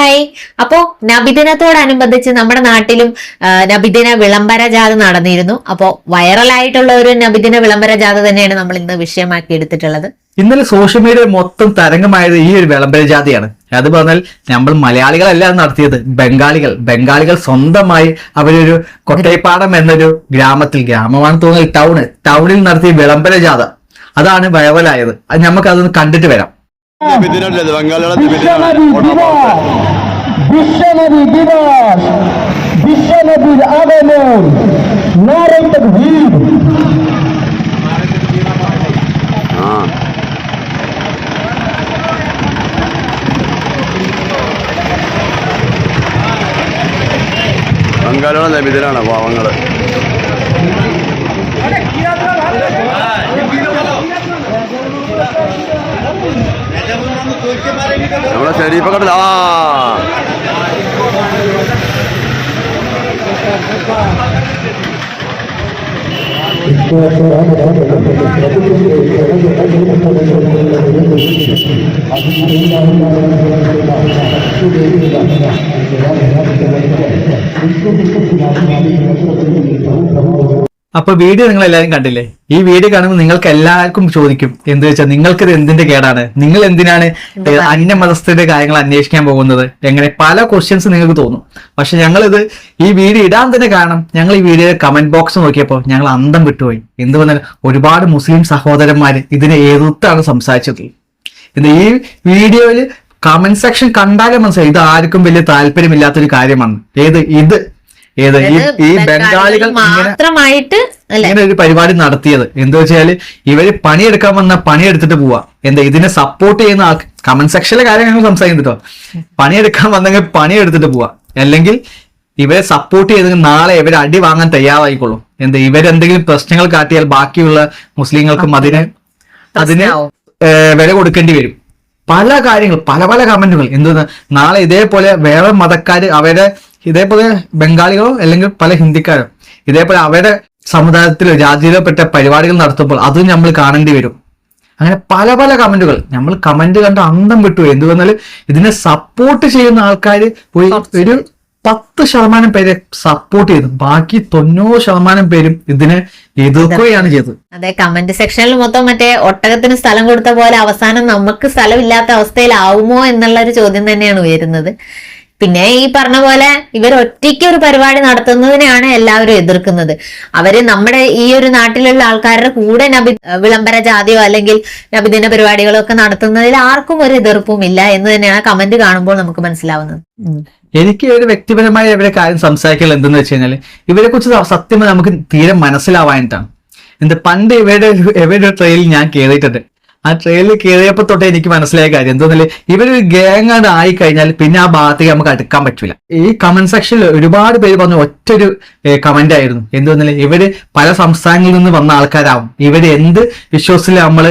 Hi അപ്പോ നബിദിനത്തോടനുബന്ധിച്ച് നമ്മുടെ നാട്ടിലും നബിദിന വിളംബര ജാഥ നടന്നിരുന്നു. അപ്പോ വൈറലായിട്ടുള്ള ഒരു നബിദിന വിളംബര ജാഥ തന്നെയാണ് നമ്മൾ ഇന്ന് വിഷയമാക്കി എടുത്തിട്ടുള്ളത്. ഇന്നലെ സോഷ്യൽ മീഡിയ മൊത്തം തരംഗമായത് ഈ ഒരു വിളംബര ജാതിയാണ് അത് പറഞ്ഞാൽ നമ്മൾ മലയാളികളല്ല നടത്തിയത്. ബംഗാളികൾ. ബംഗാളികൾ സ്വന്തമായി അവരൊരു കൊട്ടൈപ്പാടം എന്നൊരു ഗ്രാമത്തിൽ ഗ്രാമമാണ് തോന്നുന്നത് ടൗണ് ടൗണിൽ നടത്തിയ വിളംബര ജാഥ. അതാണ് വൈറലായത് അത് നമുക്ക് അതൊന്ന് കണ്ടിട്ട് വരാം. നബിദിനല്ലേ ബംഗാളികളെ നബിദിനാണ് ഓണപ്പാട്ട് বিশ্বনবী দিবস বিশ্বনবীর আগমন নারে তকবীর ആ ബംഗാളികളെ നബിദിനാണ് പാവങ്ങള് നമ്മളെ ഷെരീഫ കടല ആ. അപ്പൊ വീഡിയോ നിങ്ങൾ എല്ലാവരും കണ്ടില്ലേ? ഈ വീഡിയോ കാണുമ്പോൾ നിങ്ങൾക്ക് എല്ലാവർക്കും ചോദിക്കും. എന്ത് വെച്ചാൽ നിങ്ങൾക്ക് ഇത് എന്തിന്റെ കേടാണ്? നിങ്ങൾ എന്തിനാണ് അന്യമതസ്ഥരുടെ കാര്യങ്ങൾ അന്വേഷിക്കാൻ പോകുന്നത്? എങ്ങനെ? പല ക്വസ്റ്റ്യൻസ് നിങ്ങൾക്ക് തോന്നും. പക്ഷെ ഞങ്ങൾ ഇത് ഈ വീഡിയോ ഇടാൻ തന്നെ കാരണം ഞങ്ങൾ ഈ വീഡിയോ കമന്റ് ബോക്സ് നോക്കിയപ്പോൾ ഞങ്ങൾ അന്തം വിട്ടുപോയി. എന്ത് പറഞ്ഞാൽ ഒരുപാട് മുസ്ലിം സഹോദരന്മാര് ഇതിനെ എതിർത്താണ് സംസാരിച്ചത്. ഇത് ഈ വീഡിയോയിൽ കമന്റ് സെക്ഷൻ കണ്ടാലേ മനസ്സിലായി ഇത് ആർക്കും വലിയ താല്പര്യമില്ലാത്തൊരു കാര്യമാണ്. ഏത്? ഇത് ഏത്? ഈ ബംഗാളികൾ മാത്രമായിട്ട് ഇങ്ങനെ ഒരു പരിപാടി നടത്തിയത്. എന്താ വെച്ചാൽ ഇവർ പണിയെടുക്കാൻ വന്ന പണിയെടുത്തിട്ട് പോവാ. എന്താ ഇതിനെ സപ്പോർട്ട് ചെയ്യുന്ന ആൾക്ക് കമന്റ് സെക്ഷനിലെ കാര്യം ഞങ്ങൾ സംസാരിക്കുന്നു കേട്ടോ പണിയെടുക്കാൻ വന്നെങ്കിൽ പണിയെടുത്തിട്ട് പോവാ. അല്ലെങ്കിൽ ഇവരെ സപ്പോർട്ട് ചെയ്തെങ്കിൽ നാളെ ഇവരെ അടി വാങ്ങാൻ തയ്യാറായിക്കോളും. എന്താ ഇവരെന്തെങ്കിലും പ്രശ്നങ്ങൾ കാട്ടിയാൽ ബാക്കിയുള്ള മുസ്ലിങ്ങൾക്കും അതിന് അതിന്. വില കൊടുക്കേണ്ടി വരും. പല കാര്യങ്ങൾ പല പല കമന്റുകൾ എന്തെന്ന്? നാളെ ഇതേപോലെ വേറെ മതക്കാര് അവരെ ഇതേപോലെ ബംഗാളികളോ അല്ലെങ്കിൽ പല ഹിന്ദിക്കാരോ ഇതേപോലെ അവരുടെ സമുദായത്തിലോ ജാതിയിലോ പെട്ട പരിപാടികൾ നടത്തുമ്പോൾ അതും നമ്മൾ കാണേണ്ടി വരും. അങ്ങനെ പല പല കമന്റുകൾ. നമ്മൾ കമന്റ് കണ്ട അന്തം വിട്ടു. എന്ത് പറഞ്ഞാൽ ഇതിനെ സപ്പോർട്ട് ചെയ്യുന്ന ആൾക്കാർ ഒരു പത്ത് ശതമാനം പേരെ സപ്പോർട്ട് ചെയ്തു. ബാക്കി തൊണ്ണൂറ് ശതമാനം പേരും ഇതിനെ എതിർക്കുകയാണ് ചെയ്തത്. അതെ കമന്റ് സെക്ഷനിൽ മൊത്തം മറ്റേ ഒട്ടകത്തിന് സ്ഥലം കൊടുത്ത പോലെ അവസാനം നമുക്ക് സ്ഥലമില്ലാത്ത അവസ്ഥയിലാവുമോ എന്നുള്ള ഒരു ചോദ്യം തന്നെയാണ് ഉയരുന്നത്. പിന്നെ ഈ പറഞ്ഞ പോലെ ഇവർ ഒറ്റയ്ക്ക് ഒരു പരിപാടി നടത്തുന്നതിനെയാണ് എല്ലാവരും എതിർക്കുന്നത്. അവർ നമ്മുടെ ഈ ഒരു നാട്ടിലുള്ള ആൾക്കാരുടെ കൂടെ നബി വിളംബര ജാതിയോ അല്ലെങ്കിൽ നബിദിന പരിപാടികളോ ഒക്കെ നടത്തുന്നതിൽ ആർക്കും ഒരു എതിർപ്പും ഇല്ല എന്ന് തന്നെയാണ് കമന്റ് കാണുമ്പോൾ നമുക്ക് മനസ്സിലാവുന്നത്. എനിക്ക് ഒരു വ്യക്തിപരമായ ഇവരെ കാര്യം സംസാരിക്കാൻ എന്തെന്ന് വെച്ച് കഴിഞ്ഞാൽ ഇവരെ കുറിച്ച് സത്യം നമുക്ക് തീരെ മനസ്സിലാവാനായിട്ടാണ് എന്ത് പണ്ട് ഇവരുടെ ഇവരുടെ ട്രെയിൽ ഞാൻ കയറിയിട്ടുണ്ട് ആ ട്രെയിനിൽ കയറിയപ്പോ തൊട്ടേ എനിക്ക് മനസ്സിലായ കാര്യം എന്താണെന്നല്ലേ ഇവരൊരു ഗ്യാങ് ആയി കഴിഞ്ഞാൽ പിന്നെ ആ ഭാഗത്തേക്ക് നമുക്ക് അടുക്കാൻ പറ്റില്ല ഈ കമന്റ് സെക്ഷനിൽ ഒരുപാട് പേര് പറഞ്ഞു ഒറ്റൊരു കമന്റ് ആയിരുന്നു. എന്തെന്നല്ലേ? ഇവർ പല സംസ്ഥാനങ്ങളിൽ നിന്ന് വന്ന ആൾക്കാരാവും. ഇവർ എന്ത് വിശ്വാസത്തിൽ നമ്മൾ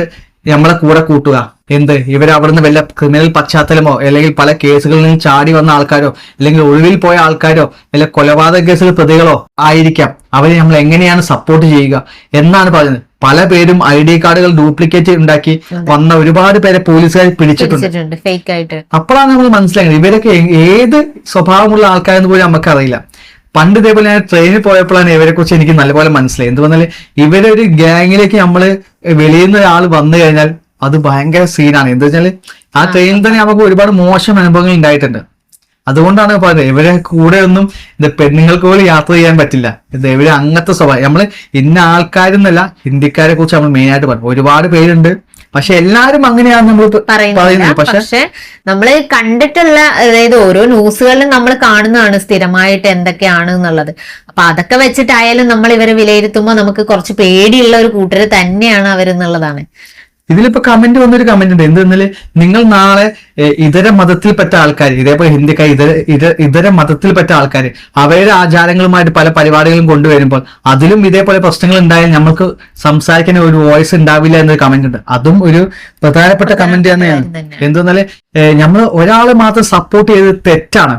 നമ്മളെ കൂടെ കൂട്ടുക? എന്ത്? ഇവർ അവിടുന്ന് വല്ല ക്രിമിനൽ പശ്ചാത്തലമോ അല്ലെങ്കിൽ പല കേസുകളിൽ നിന്ന് ചാടി വന്ന ആൾക്കാരോ അല്ലെങ്കിൽ ഒഴിവിൽ പോയ ആൾക്കാരോ അല്ലെ കൊലപാതക കേസിൽ പ്രതികളോ ആയിരിക്കാം. അവരെ നമ്മൾ എങ്ങനെയാണ് സപ്പോർട്ട് ചെയ്യുക എന്നാണ് പറയുന്നത്. പല പേരും ഐ ഡി കാർഡുകൾ ഡ്യൂപ്ലിക്കേറ്റ് ഉണ്ടാക്കി വന്ന ഒരുപാട് പേരെ പോലീസുകാർ പിടിച്ചിട്ടുണ്ട്. ഫേക്ക് ആയിട്ട് അപ്പോഴാണ് നമ്മൾ മനസ്സിലാക്കുന്നത്. ഇവരൊക്കെ ഏത് സ്വഭാവമുള്ള ആൾക്കാരെന്ന് പോലും നമുക്കറിയില്ല. പണ്ട് ഇതേപോലെ ഞാൻ ട്രെയിനിൽ പോയപ്പോഴാണ് ഇവരെ കുറിച്ച് എനിക്ക് നല്ലപോലെ മനസ്സിലായി എന്ത് പറഞ്ഞാൽ ഇവരൊരു ഗ്യാങ്ങിലേക്ക് നമ്മൾ വെളിയിൽ നിന്ന് ഒരാൾ വന്നു കഴിഞ്ഞാൽ അത് ഭയങ്കര സീനാണ് എന്താ വെച്ചാൽ ആ ട്രെയിനിൽ തന്നെ നമുക്ക് ഒരുപാട് മോശം അനുഭവങ്ങൾ ഉണ്ടായിട്ടുണ്ട്. അതുകൊണ്ടാണ് പറയുന്നത് ഇവരെ കൂടെ ഒന്നും ഇത് പെണ്ണുങ്ങൾക്ക് പോലും യാത്ര ചെയ്യാൻ പറ്റില്ല. ഇത് ഇവർ അങ്ങനത്തെ സ്വഭാവം. നമ്മൾ ഇന്ന ആൾക്കാരെന്നല്ല ഹിന്ദിക്കാരെ കുറിച്ച് നമ്മൾ മെയിൻ ആയിട്ട് പറഞ്ഞു ഒരുപാട് പേരുണ്ട്. പക്ഷെ എല്ലാരും അങ്ങനെയാണ് നമ്മൾ പറയുന്നത്. പക്ഷെ പക്ഷെ നമ്മൾ കണ്ടിട്ടുള്ള അതായത് ഓരോ ന്യൂസുകളിലും നമ്മൾ കാണുന്നതാണ് സ്ഥിരമായിട്ട് എന്തൊക്കെയാണ് എന്നുള്ളത്. അപ്പൊ അതൊക്കെ വെച്ചിട്ടായാലും നമ്മൾ ഇവരെ വിലയിരുത്തുമ്പോൾ നമുക്ക് കുറച്ച് പേടിയുള്ള ഒരു കൂട്ടര് തന്നെയാണ് അവരെന്നുള്ളതാണ് ഇതിലിപ്പോ കമന്റ് വന്നൊരു കമന്റ് ഉണ്ട്. എന്തെന്നാൽ നിങ്ങൾ നാളെ ഇതര മതത്തിൽപ്പെട്ട ആൾക്കാർ ഇതേപോലെ ഹിന്ദിക്കാർ ഇതര ഇതര ഇതര മതത്തിൽപ്പെട്ട ആൾക്കാർ അവരുടെ ആചാരങ്ങളുമായിട്ട് പല പരിപാടികളും കൊണ്ടുവരുമ്പോൾ അതിലും ഇതേപോലെ പ്രശ്നങ്ങൾ ഉണ്ടായാൽ നമുക്ക് സംസാരിക്കാൻ ഒരു വോയിസ് ഉണ്ടാവില്ല എന്നൊരു കമന്റ് ഉണ്ട്. അതും ഒരു പ്രധാനപ്പെട്ട കമന്റ് തന്നെയാണ്. കാര്യം എന്തെന്നാൽ നമ്മൾ ഒരാളെ മാത്രം സപ്പോർട്ട് ചെയ്ത് തെറ്റാണ്.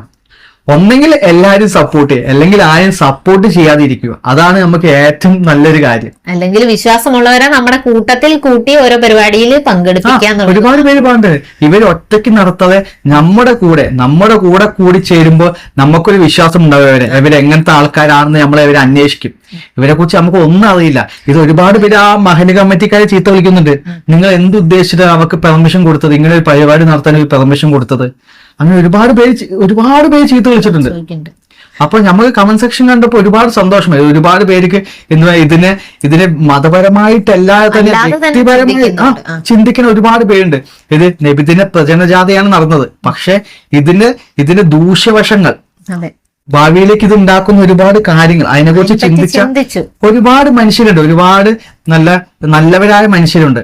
ഒന്നെങ്കിൽ എല്ലാരും സപ്പോർട്ട് ചെയ്യുക. അല്ലെങ്കിൽ ആരും സപ്പോർട്ട് ചെയ്യാതിരിക്കുക. അതാണ് നമുക്ക് ഏറ്റവും നല്ലൊരു കാര്യം. അല്ലെങ്കിൽ വിശ്വാസമുള്ളവരെ നമ്മുടെ കൂട്ടത്തിൽ കൂട്ടി ഓരോ പരിപാടിയിൽ പങ്കെടുക്കാൻ ഒരുപാട് പേര് പറഞ്ഞിട്ടുണ്ട് ഇവർ ഒറ്റയ്ക്ക് നടത്താതെ നമ്മുടെ കൂടെ നമ്മുടെ കൂടെ കൂടി ചേരുമ്പോൾ നമുക്കൊരു വിശ്വാസം ഉണ്ടാവും ഇവരെ. ഇവർ എങ്ങനത്തെ ആൾക്കാരാണെന്ന് നമ്മൾ ഇവരെ അന്വേഷിക്കും. ഇവരെ കുറിച്ച് നമുക്ക് ഒന്നും അറിയില്ല. ഇത് ഒരുപാട് പേര് ആ മഹന കമ്മിറ്റിക്കാരെ ചീത്ത വിളിക്കുന്നുണ്ട്. നിങ്ങൾ എന്ത് ഉദ്ദേശിച്ചിട്ടാണ് അവർക്ക് പെർമിഷൻ കൊടുത്തത്? ഇങ്ങനെ ഒരു പരിപാടി നടത്താൻ ഒരു പെർമിഷൻ കൊടുത്തത്? അങ്ങനെ ഒരുപാട് പേര് ഒരുപാട് പേര് ചീത്ത വിളിച്ചിട്ടുണ്ട്. അപ്പൊ നമ്മൾ കമന്റ് സെക്ഷൻ കണ്ടപ്പോ ഒരുപാട് സന്തോഷമായി ഒരുപാട് പേർക്ക് എന്താ ഇതിനെ ഇതിനെ മതപരമായിട്ടല്ലാതെ തന്നെ വ്യക്തിപരമായി ആ ചിന്തിക്കുന്ന ഒരുപാട് പേരുണ്ട്. ഇത് നബിദിന പ്രചരണജാഥയാണ് നടന്നത്. പക്ഷെ ഇതിന് ഇതിന്റെ ദൂഷ്യവശങ്ങൾ. ഭാവിയിലേക്ക് ഇത് ഉണ്ടാക്കുന്ന ഒരുപാട് കാര്യങ്ങൾ അതിനെക്കുറിച്ച് കുറിച്ച് ചിന്തിച്ച ഒരുപാട് മനുഷ്യരുണ്ട് ഒരുപാട് നല്ല നല്ലവരായ മനുഷ്യരുണ്ട്.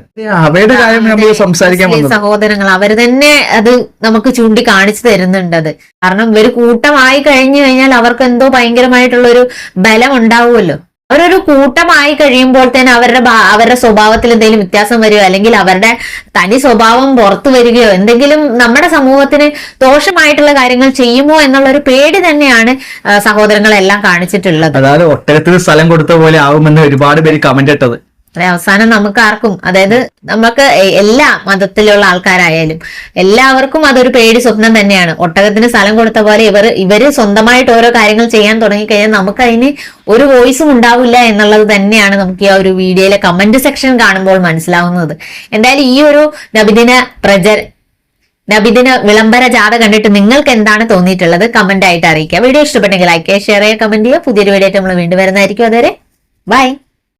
അവരുടെ കാര്യം നമ്മൾ സംസാരിക്കാൻ സഹോദരങ്ങൾ അവർ തന്നെ അത് നമുക്ക് ചൂണ്ടി കാണിച്ചു തരുന്നുണ്ട് അത്. കാരണം ഇവർ കൂട്ടമായി കഴിഞ്ഞു കഴിഞ്ഞാൽ അവർക്ക് എന്തോ ഭയങ്കരമായിട്ടുള്ള ഒരു ബലം ഉണ്ടാവുമല്ലോ. അവരൊരു കൂട്ടമായി കഴിയുമ്പോൾ തന്നെ അവരുടെ അവരുടെ സ്വഭാവത്തിൽ എന്തെങ്കിലും വ്യത്യാസം വരികയോ അല്ലെങ്കിൽ അവരുടെ തനി സ്വഭാവം പുറത്തു വരികയോ എന്തെങ്കിലും നമ്മുടെ സമൂഹത്തിന് ദോഷമായിട്ടുള്ള കാര്യങ്ങൾ ചെയ്യുമോ എന്നുള്ള ഒരു പേടി തന്നെയാണ് സഹോദരങ്ങളെല്ലാം കാണിച്ചിട്ടുള്ളത്. അതായത് ഒട്ടകത്തിന് സ്ഥലം കൊടുത്ത പോലെ ആവുമെന്ന് ഒരുപാട് പേര് കമന്റ് ഇട്ടത്. അവസാനം നമുക്ക് ആർക്കും അതായത് നമുക്ക് എല്ലാ മതത്തിലുള്ള ആൾക്കാരായാലും എല്ലാവർക്കും അതൊരു പേടി സ്വപ്നം തന്നെയാണ്. ഒട്ടകത്തിന് സ്ഥലം കൊടുത്ത പോലെ ഇവർ ഇവർ സ്വന്തമായിട്ട് ഓരോ കാര്യങ്ങൾ ചെയ്യാൻ തുടങ്ങിക്കഴിഞ്ഞാൽ നമുക്ക് അതിന് ഒരു വോയിസും ഉണ്ടാവില്ല എന്നുള്ളത് തന്നെയാണ് നമുക്ക് ഈ ഒരു വീഡിയോയിലെ കമന്റ് സെക്ഷൻ കാണുമ്പോൾ മനസ്സിലാവുന്നത്. എന്തായാലും ഈ ഒരു നബിദിന പ്രച നബിദിന വിളംബര ജാഥ കണ്ടിട്ട് നിങ്ങൾക്ക് എന്താണ് തോന്നിയിട്ടുള്ളത് കമന്റ് ആയിട്ട് അറിയിക്കുക. വീഡിയോ ഇഷ്ടപ്പെട്ടെങ്കിൽ ലൈക്ക് ചെയ്യുക ഷെയർ ചെയ്യുക കമന്റ് ചെയ്യുക. പുതിയൊരു വീഡിയോ ആയിട്ട് നമ്മൾ വീണ്ടും വരുന്നതായിരിക്കും അതുവരെ. ബൈ